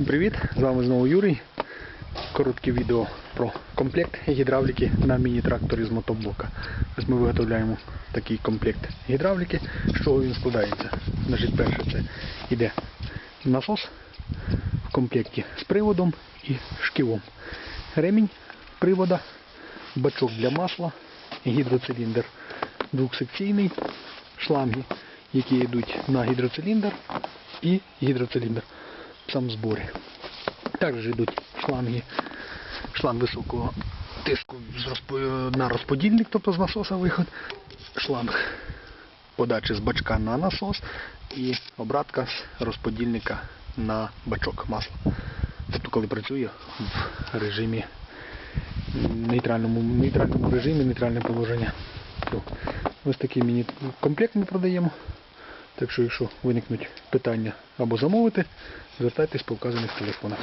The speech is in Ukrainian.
Всім привіт! З вами знову Юрій. Коротке відео про комплект гідравліки на міні-тракторі з мотоблока. Ось ми виготовляємо такий комплект гідравліки. З чого він складається? Значить, перше це йде насос в комплекті з приводом і шківом. Ремінь привода, бачок для масла, гідроциліндр двохсекційний, шланги, які йдуть на гідроциліндр і гідроциліндр сам зборі. Також йдуть шланги, шланг високого тиску на розподільник, тобто з насоса виход, шланг подачі з бачка на насос і обратка з розподільника на бачок масла. Тобто коли працює в режимі нейтральному, нейтральному режимі, нейтральне положення. То Ось такий міні-комплект ми продаємо. Так що, якщо виникнуть питання або замовити, звертайтесь по вказаних телефонах.